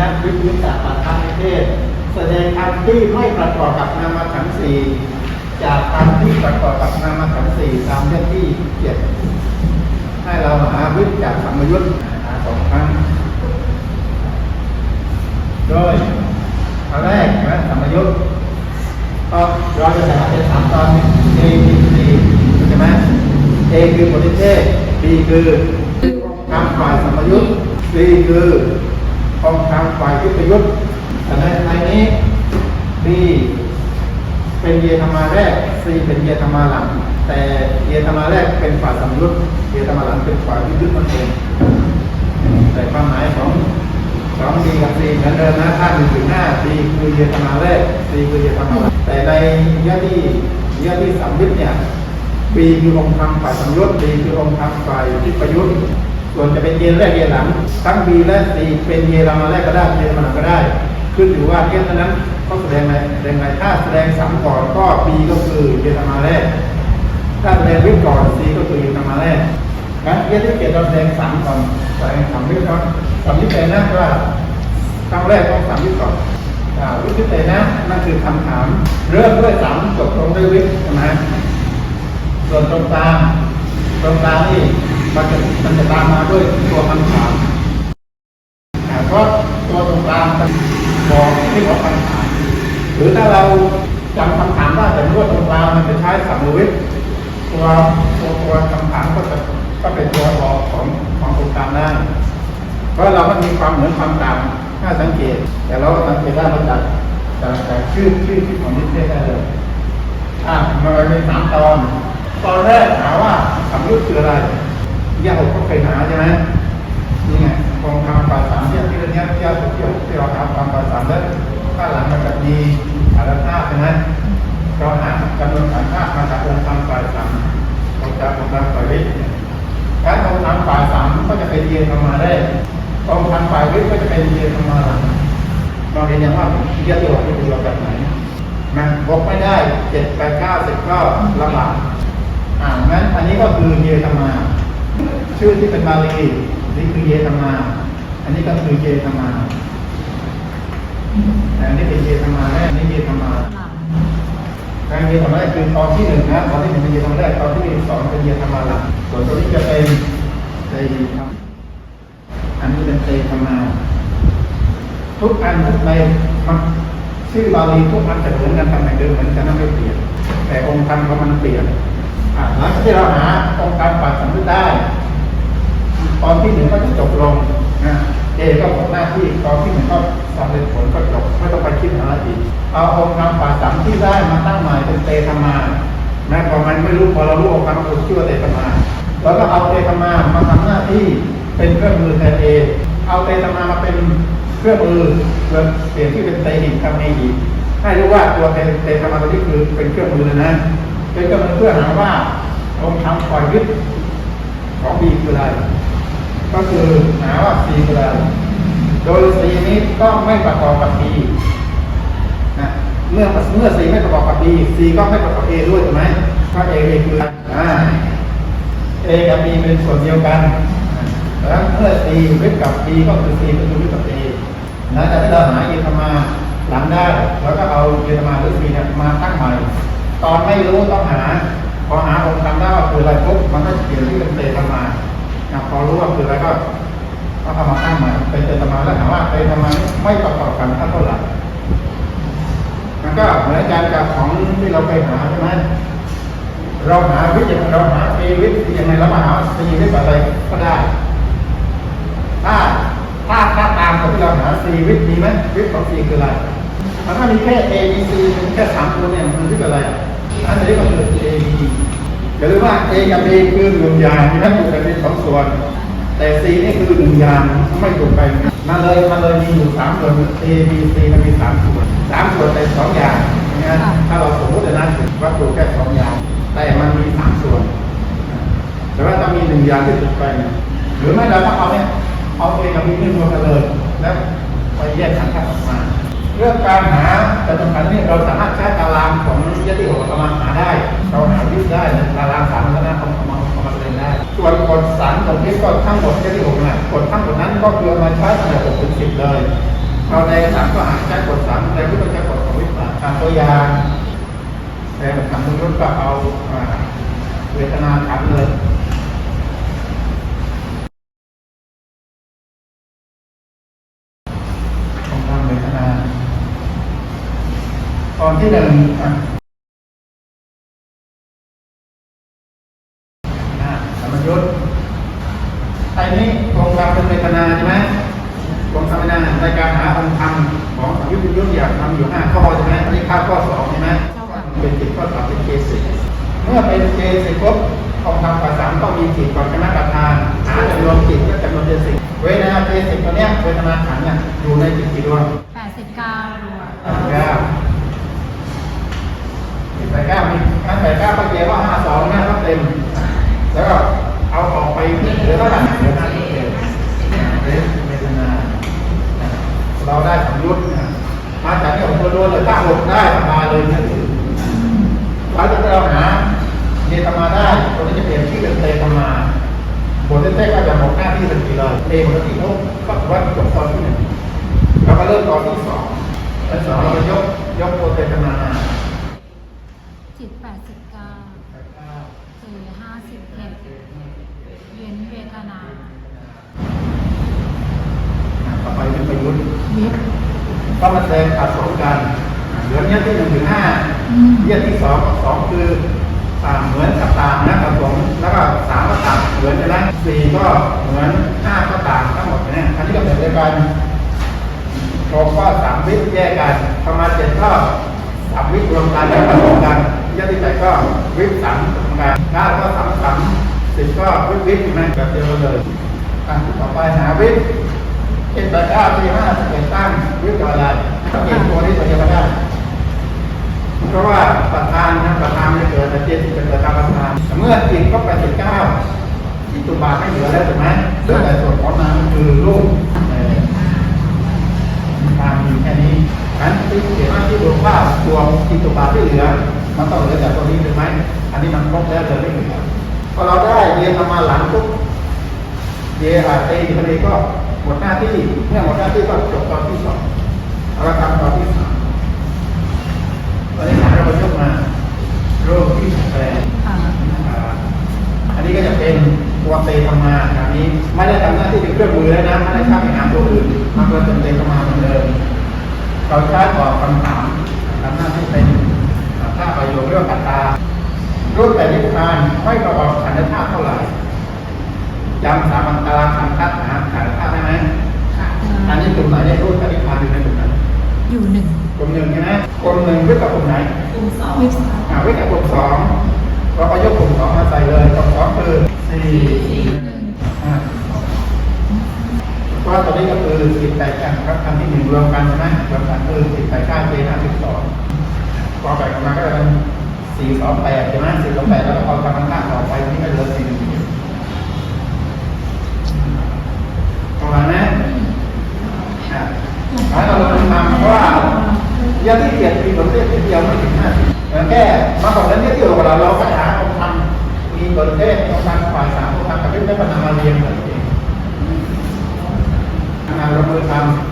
นะวิทยุจากปัตตานเทศ แสดงอันที่ไม่ประกอบกับนามขันธ์สี่จากอันที่ประกอบกับนามขันธ์สี่ตามเรื่องที่เจ็ดให้เราหาวิทย์จากสัมยุทธ์หาสองครั้งโดยอันแรกนะสัมยุทธ์ก็เราจะแบ่งเป็นสามตอน A B C ใช่ไหม A คือผลนิเทศ B คือทางฝ่ายสัมยุทธ์ C คือ องค์ทางฝ่ายยุทธยุทธ์แต่ในในนี้ B เป็นเยธรรมาแรก C เป็นเยธรรมาหลัง แต่เยธรรมาแรกเป็นฝ่ายสัมยุทธ์เยธรรมาหลังเป็นฝ่ายยุทธยุทธ์นั่นเองแต่ความหมายของสองดีกับสี่เหมือนเดิมนะถ้าหนึ่งถึงห้าดีคือเยธรรมาแรกดีคือเยธรรมาหลังแต่ในยะที่ยะที่สามยุทธเนี่ยบีคือองค์ธรรมฝ่ายสัมยุทธ์ดีคือองค์ธรรมฝ่ายที่ประยุทธ์ ส่วนจะเป็นเยนแรกเยนหลัง ทั้งบีและสีเป็นเยธรรมาแรกก็ได้เยธรรมาหลังก็ได้ ขึ้นอยู่ว่าเทียบนั้นเขาแสดงอะไรแสดงอะไรถ้าแสดงสามก่อนก็บีก็คือเยธรรมาแรก ถ้าแสดงวิทก่อนสีก็คือเยธรรมาแรกงั้นเยนที่เกตเราแสดงสามก่อนแสดงสามวิทก่อนสามวิทย์แปลนะว่าครั้งแรกต้องสามวิทย์ก่อนอ่าวิทย์เตนะนั่นคือคำถาม เริ่มด้วยสามจบลงด้วยวิทย์ใช่ไหมส่วนตรงกลางตรงกลางนี่ มันจะมันจะตามมาด้วยตัวคำถามอ่าเพราะตัวตรงกลางมันบอกที่ของคำถามหรือถ้าเราจำคำถามได้แต่รู้ว่าตรงกลางมันจะใช้สัมวิทย์ตัวตัวตัวคำถามก็จะก็เป็นตัวบอกของของตรงกลางได้เพราะเราก็มีความเหมือนความต่างถ้าสังเกต แต่เราสังเกตได้มาจากจากจากชื่อชื่อที่ของนิเทศได้เลยอะมันมีสามตอน ตอนแรกถามว่าสำยุทธ์คืออะไร ยาหกก็เคยหาใช่ไหมนี่ไงกองคำภาษามที่ที่เรื่องนี้ที่เราที่เราที่เราทำคำภาษามแล้วข้างหลังมันจะมีอารธาใช่ไหมเราหาจำนวนอารธาตุมาจากองค์คำภาษามองค์จากองค์คำภาษาการองค์ทำฝ่ายสามก็จะเป็นเยนธรรมาแรกองค์ทำฝ่ายวิทย์ก็จะเป็นเยนธรรมาหลังเราเรียนอย่างว่าเยอะตัวที่ดูเราแบบไหนนะบอกไม่ได้เจ็ดแปดเก้าสิบก็ลำบากอ่างั้นอันนี้ก็คือเยธรรมา ชื่อที่เป็นบาลีนี่คือเยธรรมา อันนี้ก็คือเยธรรมาแต่อันนี้เป็นเยธรรมาแรกอันนี้เยธรรมาการเยธรรมะคือตอนที่หนึ่งนะตอนที่หนึ่งเป็นเยธรรมะแรกตอนที่สองเป็นเยธรรมะหลักส่วนตัวนี้จะเป็นเตยธรรมอันนี้เป็นเตยธรรมาทุกอันทุกในชื่อบาลีทุกอันจะเหมือนกันทำไมเดิมเหมือนกันไม่เปลี่ยนแต่องค์ธรรมของมันเปลี่ยนหลังจากที่เราหาองค์การปัดสำนึกได้ ตอนที่หนึ่งก็จะจบลงนะเอก็หมดหน้าที่ตอนที่หนึ่งก็สำเร็จผลก็จบไม่ต้องไปคิดอะไรอีกเอาองค์การป่าสามที่ได้มาตั้งใหม่เป็นเตธรรมานะพอมันไม่รู้พอเรารู้องค์การมันชื่อว่าเตธรรมาแล้วก็เอาเตธรรมามาทำหน้าที่เป็นเครื่องมือแทนเอเอาเตธรรมามาเป็นเครื่องมือเพื่อเปลี่ยนที่เป็นเตหินทำเอหิให้รู้ว่าตัวเตเตธรรมาตัวนี้คือเป็นเครื่องมือนะเป็นเครื่องมือเพื่อหาว่าองค์ธรรมปล่อยยึดของบีคืออะไร ก็คือหาว่าสีคืออะไรโดยสีนี้ต้องไม่ประกอบกับบีนะเมื่อเมื่อสีไม่ประกอบกับบีสีก็ไม่ประกอบเอด้วยถูกไหมเพราเอเอคืออ่าเอกับบีเป็นส่วนเดียวกันแล้วเมื่อสีวิทกับบีก็คือสีเป็นตัววิกับเอนะแต่ถ้าเราหาเอธรรมาหลังได้แล้วก็เอาเอธรรมาหรือสีเนี่ยมาตั้งใหม่ ตอนไม่รู้ต้องหา พอหาองค์ธรรมได้ว่าคืออะไรปุ๊บมันก็เปลี่ยนที่เป็นเตธรรมา นะพอรู้ว่าคืออะไรก็ก็เอามาตั้งมาเป็นเจอตมาแล้วถามว่าเป็นทำไมไม่ประกอบกันเท่าไหร่มันก็เหมือนกันกับของที่เราไปหาใช่ไหมเราหาวิทย์เราหาเอวิทย์ยังไงเรามาหาซีวิทย์อะไรก็ได้ ถ้าถ้าถ้าตามที่เราหาซีวิทย์ดีไหมวิทย์ของซีคืออะไรมันถ้ามีแค่ A B C มีแค่สามตัวเนี่ยมันคืออะไรอันนี้ก็คือ A B อย่าลืมว่า A กับ B คือหนึ่งอย่างที่นั่นถูกแบ่งเป็นสองส่วน แต่ C นี่คือหนึ่งอย่างไม่ถูกแบ่งมาเลยมาเลยมีอยู่สามส่วน A B C มันมีสามส่วนสามส่วนเป็นสองอย่างนะถ้าเราสมมตินะวัตถุแค่สองอย่างแต่มันมีสามส่วน แต่ว่าต้องมีหนึ่งอย่างที่ถูกแบ่งหรือไม่เราต้องเอาเนี่ยเอา A กับ B นี่รวมกันเลยแล้วไปแยกขันธ์ออกมา เรื่องการหาแต่ตรงนั้นเนี่ยเราสามารถใช้ตารางของยติของตารางหาได้ เราหาวิทย์ได้นตารางสามแล้วนะเอามาเอามาเรียนได้ ส่วนกฎสันำส่งที่ก็ทั้งหมดแค่ที่หกนะกฎทั้งหมดนั้นก็คือมาใช้ตั้งแต่หกถึงสิบเลยเราในสามก็อาใช้กฎสามในที่ต้องใช้กฎของวิปาทำตัวอย่างแต่ทำทุกรุ่นก็เอาอ่าเวทนาถามเลย ของทางเวทนาตอน ที่หนึ่งอะอะสมยุทธ์ไอ้นี้ตรงความเป็นเวทนาใช่ไหมตรงธรรมนาในการหาองค์ธรรมของสมยุทธ์ยุทธ์อยากทำอยู่ห้าข้อใช่ไหมอันนี้ข้าข้อสองใช่ไหมเป็นจิตข้อสามเป็นเกสิเมื่อเป็นเกสิปุ๊บองค์ธรรมข้อสามต้องมีจิตก่อนคณะกรรมการหาจำนวนจิตก็จำนวนเกสิเวทนาเกสิตัวเนี้ยเวทนาขันธ์เนี่ยอยู่ในจิตกี่ดวงแปดสิบเก้าดวงแปดเก้าสิบ แปดเก้ามีการแปดเก้าก็เจว่าห้าสองนะก็เต็ม แล้วก็เอาออกไปเหลือเท่าไหร่เหลือห้าสิบเอ็ดเรสเวทนา เราได้สมยุทธ์มาจากที่ของตัวโดนเลยตั้งหกได้สบาเลยเนี่ยเราจะเราหาเนธรรมาได้ตัวนี้จะเปลี่ยนชื่อเป็นเตมาบทเต้ๆก็จะบอกหน้าที่ทันทีเลยเตบทที่เขาก็วัดจบตอนที่หนึ่งเราก็เริ่มตอนที่สองแล้วสองเราก็ยกยกตัวเตธรรมามา จิตแปดสิบเก้าเจห้าสิบเอ็ดเว้นเวทนา ต่อไปเป็นประยุทธ์วิบก็มาแสดงผสมกันเหลือเนี่ยที่หนึ่งถึงห้าอืมเยี่ยที่สองสองคืออ่าเหมือนกับต่างนะผสมแล้วก็สามก็ต่างเหมือนกันนะสี่ก็เหมือนห้าก็ต่างทั้งหมดเนี่ยอันนี้ก็เหมือนกันหกก็สามวิแยกกันประมาณเจ็ดก็สามวิรวมกันแล้วผสมกันเยี่ยที่แปดก็วิสามผสมกัน เก้าก็สามสามสิบก็วิวิใช่ไหมแบบเดียวกันเลยอะต่อไปหาวิเจ็ดแปดเก้าสี่ห้าสิบเอ็ดตั้งวิตัวอะไรเกตตัวนี้ตัวเดียวกันได้เพราะว่าประธานนะประธานไม่เกิดแต่เจตเป็นประธานประธานเมื่อจิตก็ไปสิบเก้าจิตตุบาทไม่เหลือแล้วถูกไหมเหลือแต่ส่วนของนามคือรูปเอ่อตามมีแค่นี้อันที่เขียนว่าที่รวมว่าตัวจิตตุบาทที่เหลือมันต้องเหลือแต่ตัวนี้ถูกไหม อันนี้มันครบแล้วเหลือไม่เหลือพอเราได้เรียนธรรมาหลังปุ๊บเยอาเตทะเลก็หมดหน้าที่เมื่อหมดหน้าที่ก็จบตอนที่สองเราทำตอนที่สามตอนนี้หาเรายกมาโรคที่แปลค่ะอ่าอันนี้ก็จะเป็นตัวเตธรรมาอันนี้ไม่ได้ทำหน้าที่เป็นเครื่องมือแล้วนะไม่ได้ข้ามไปหาตัวอื่นมันก็เป็นเตธรรมาเหมือนเดิมเราใช้ตอบคำถามทำหน้าที่เป็นถ้าประโยชน์เรื่องกัตตา รูปแต่นิพพานไม่ประกอบขันธ์ธาตุเท่าไหร่จำสามัญตาขันธ์ธาตุหาขันธ์ธาตุได้ไหมค่ะอันนี้กลุ่มไหนได้รูปแต่นิพพานอยู่ในกลุ่มนั้นอยู่หนึ่งกลุ่มหนึ่งใช่ไหมกลุ่มหนึ่งวิกับกลุ่มไหนวิบสามอ่าวิกับกลุ่มสองเราก็ยกกลุ่มสองมาใส่เลยกลุ่มสองคือสี่อ่าเพราะว่าตอนนี้ก็คือสิบแปดกันครับคำที่หนึ่งรวมกันใช่ไหมรวมกันคือสิบแปดเก้าเจห้าสิบสองพอแบ่งออกมาก็จะเป็น สี่สองแปดใช่ไหมสี่สองแปดแล้วก็เอาคำข้าต่อไปนี่ก็เหลือสี่หนึ่งประมาณนั้นอ่าแล้วเราลองทำเพราะว่าเยาที่เกียรติมีผลเรียกที่เดียวไม่ถึงห้าสิบแค่มาบอกนั้นเนี่ยที่เราเราเราก็หาองค์ธรรมมีผลเทศองค์ธรรมฝ่ายสามองค์ธรรมกับวิปัสสนามาเรียนเหมือนเองานเรามือทำ